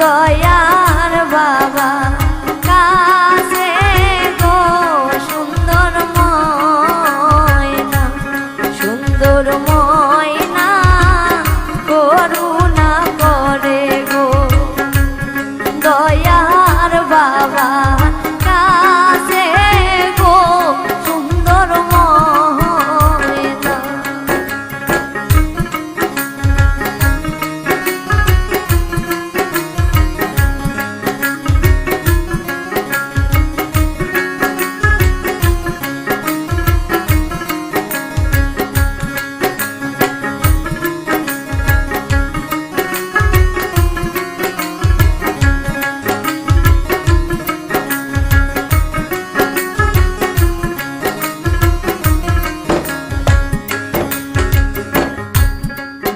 দয়ার বাবা কাছে গো সুন্দর ময়না সুন্দর ময়না।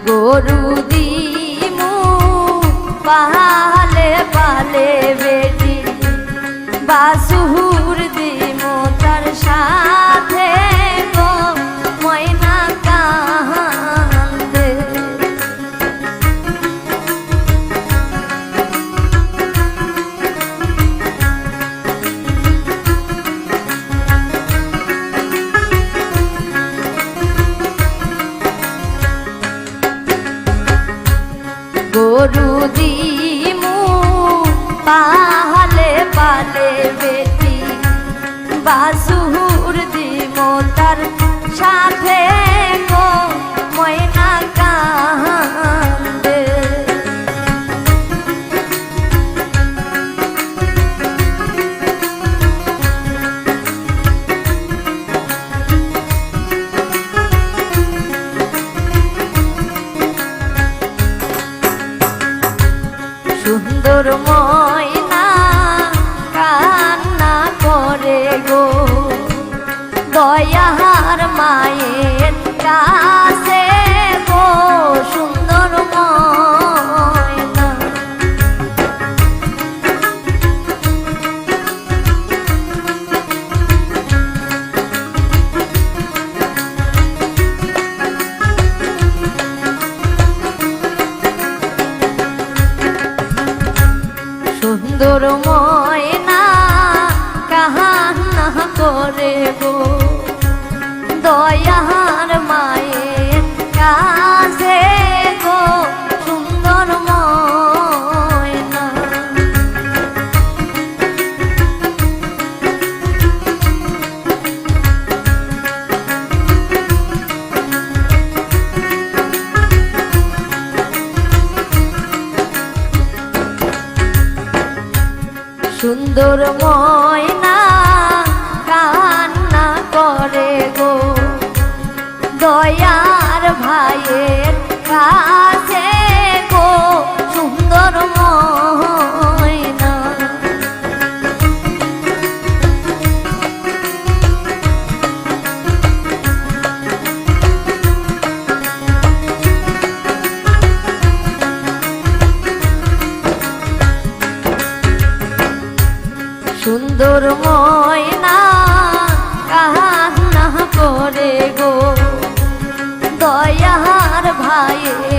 গরু দিমু পালে পালে বেটি। বাসুর দিমু তার সাথে পালে বেটি বাসুর দিমু তার সাথে গো ময়না কান্দে। সুন্দর ময়না দয়ার মায়ের কাছে গো সুন্দর সুন্দর ময়না সুন্দর ময়না সুন্দর ময়না কান্না করে গো? দয়ার ভাইয়ের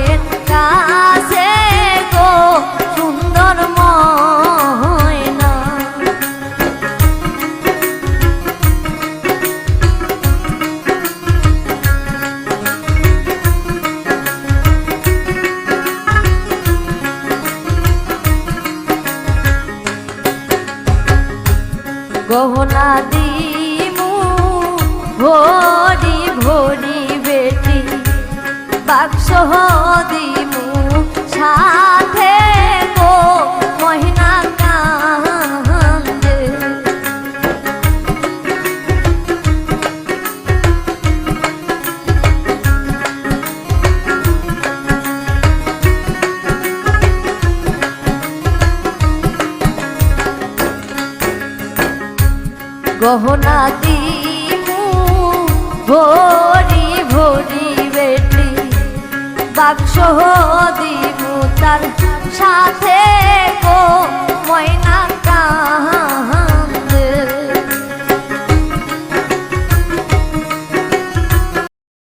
গহনা দিমু ভরি ভরি বেটি বাক্স দিমু। গহনা দিমু ভরি ভরি বেটি বাক্স দিমু তার সাথে